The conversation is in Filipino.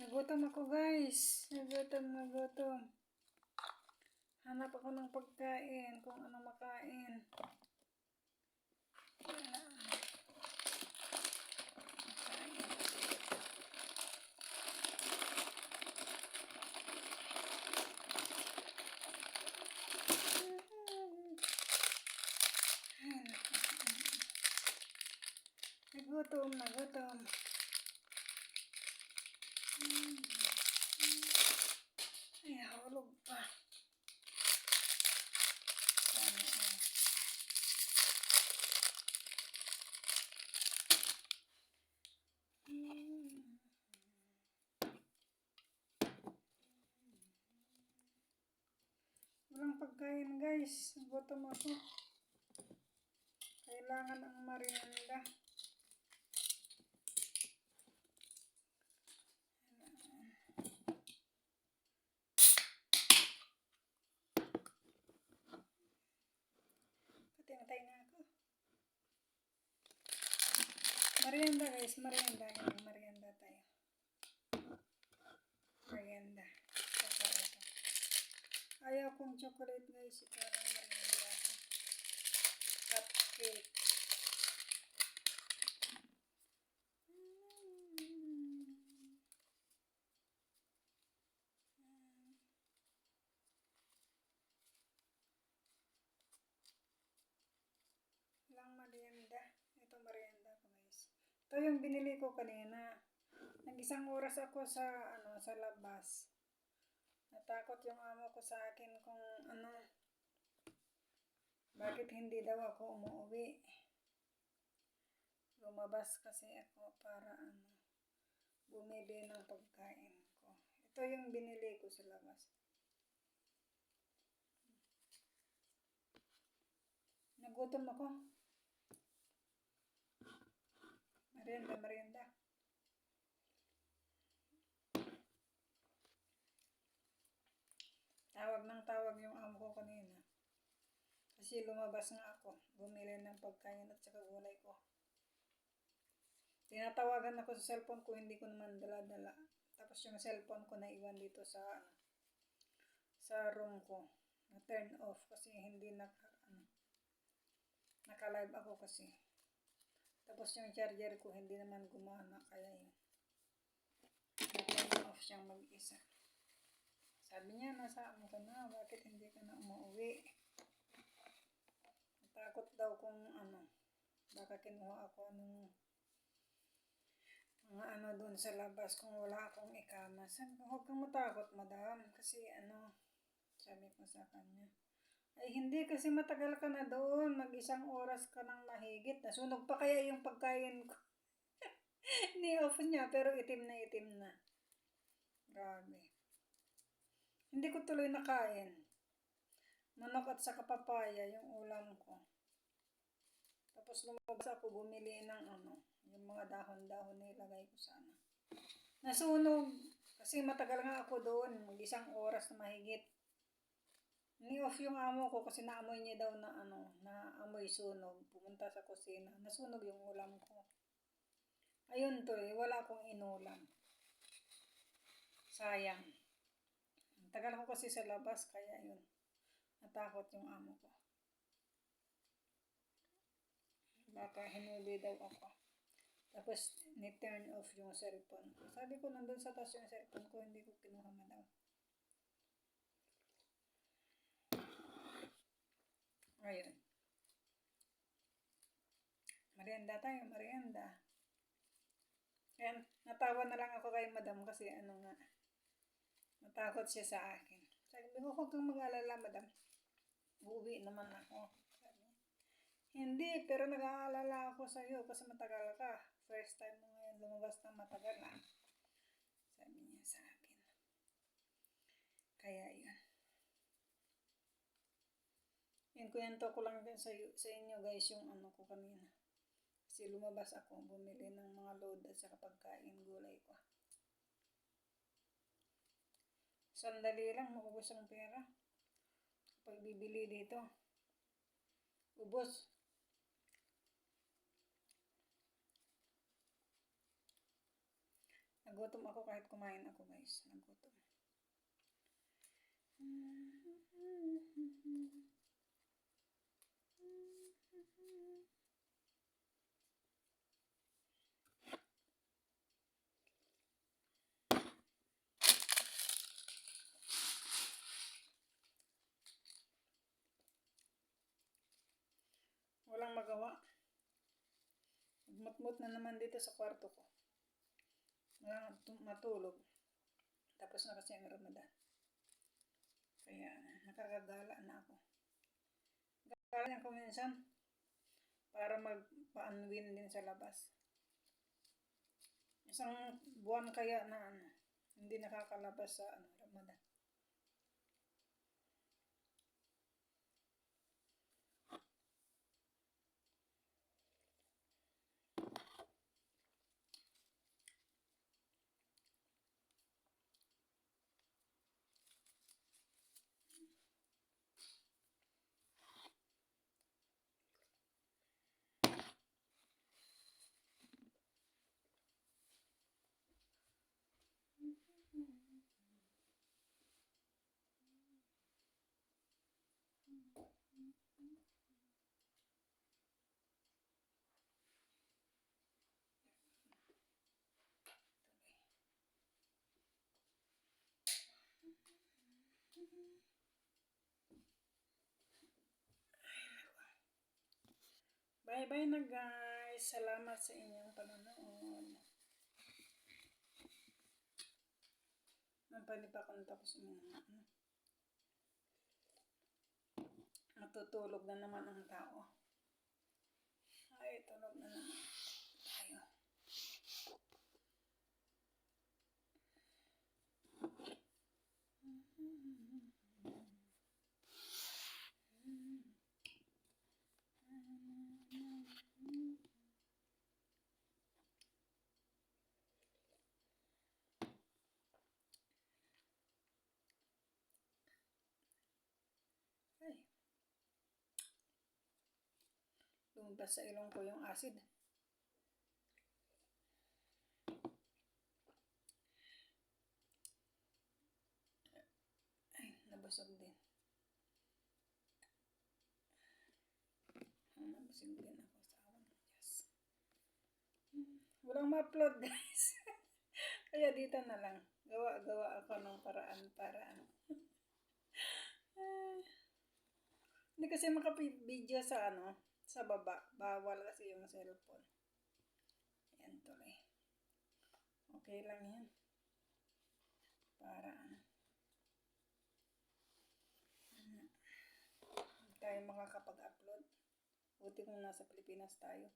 Nagutom ako guys. Nagutom, nagutom. Hanap ako ng pagkain, kung ano makain. Nagutom, nagutom. Ay, hulog pa. Sana all. Mm. Walang pagkain guys. Gutom ako. Kailangan ang merienda. Pati matay na ako. Merienda guys, merienda. Yan, merienda tayo. Ito. Ayaw kong chocolate guys. Ito. Cupcake. Mm. Lang merienda. Ito merienda ko guys. Ito yung binili ko kanina. Nag-isang oras ako sa ano sa labas. Natakot yung amo ko sa akin kung ano bakit hindi daw ako umuwi. Lumabas kasi ako para ano bumili ng pagkain ko. Ito yung binili ko sa labas. Nagutom ako. Merienda, merienda. Tawag ng tawag yung amo ko kanina. Kasi lumabas nga ako. Bumili ng pagkain at saka gulay ko. Tinatawagan ako sa cellphone ko, hindi ko naman dala-dala. Tapos yung cellphone ko naiwan dito sa sa room ko. Na turn off kasi hindi naka, ano, naka-live ako kasi. Tapos yung charger ko hindi naman gumana kaya yun. Na-turn off siyang mag-isa. Sabi niya, nasaan ka na? Bakit hindi ka na umuwi? Natakot daw kung ano, baka kinuha ako ng mga ano doon sa labas kung wala akong ikama. Sabi ko, huwag kang matakot, madam. Kasi ano, sabi ko sa kanya. Ay, hindi kasi matagal ka na doon. Mag-isang oras ka nang mahigit. Nasunog pa kaya yung pagkain ko. Ni-off niya, pero itim na itim na. Grabe. Hindi ko tuloy nakain. Manok at saka papaya yung ulam ko. Tapos lumabas ako bumili ng ano, yung mga dahon-dahon na ilagay ko sa ano. Nasunog. Kasi matagal nga ako doon. Mag-isang oras na mahigit. Ni-off yung amo ko kasi naamoy niya daw na ano, na amoy sunog. Pumunta sa kusina. Nasunog yung ulam ko. Ayun to eh, wala akong inulam. Sayang. Ang Tagal ko kasi sa labas, kaya yun. Natakot yung amo ko. Baka hinuli daw ako. Tapos, ni-turn off yung cellphone ko. Sabi ko, nandun sa taas yung cellphone ko, hindi ko kinuha madam. Ayun. Merienda tayo, merienda. Ayan, natawa na lang ako kay madam kasi ano nga, natakot siya sa akin. Sabi ko, huwag kang mag-alala, madam. Uuwi naman ako. Hindi, pero nag-aalala ako sa iyo kasi matagal ka. First time mo ngayon lumabas ng matagal na. Sabi niya sa akin. Kaya yun. Yan, kwento ko lang din sa, sa inyo guys yung ano ko kanina. Kasi lumabas ako, bumili ng mga load at saka pagkain gulay ko. Sandali lang, maubos ang pera. Pag bibili dito, ubos. Nagutom ako kahit kumain ako guys. Nagutom. Walang magawa. Matmut na naman dito sa kwarto ko. Wala tu- matulog. Tapos na kasi ang Ramadan. Kaya nakakagala na ako. Gala ako minsan para magpa-unwin din sa labas. Isang buwan kaya na ano, hindi nakakalabas sa ano, Ramadan. Bye-bye na guys. Salamat sa inyong panonood. Napali pa ako tapos uminom. Ano? Matutulog na naman ang tao. Ay, tulog na naman tayo. Ay. Lumabas sa ilong ko yung acid. Ay, nabasag din. Ah, Nabasag din ako sa awan Diyos. Hmm, Walang ma-upload guys. Kaya dito na lang. Gawa-gawa ako ng paraan para ano. Ah. Hindi kasi makapidyo sa ano, sa baba. Bawal kasi yung cellphone. Yan tuloy. Okay lang yan. Para ano. Tayo makakapag-upload. Buti kung nasa Pilipinas tayo.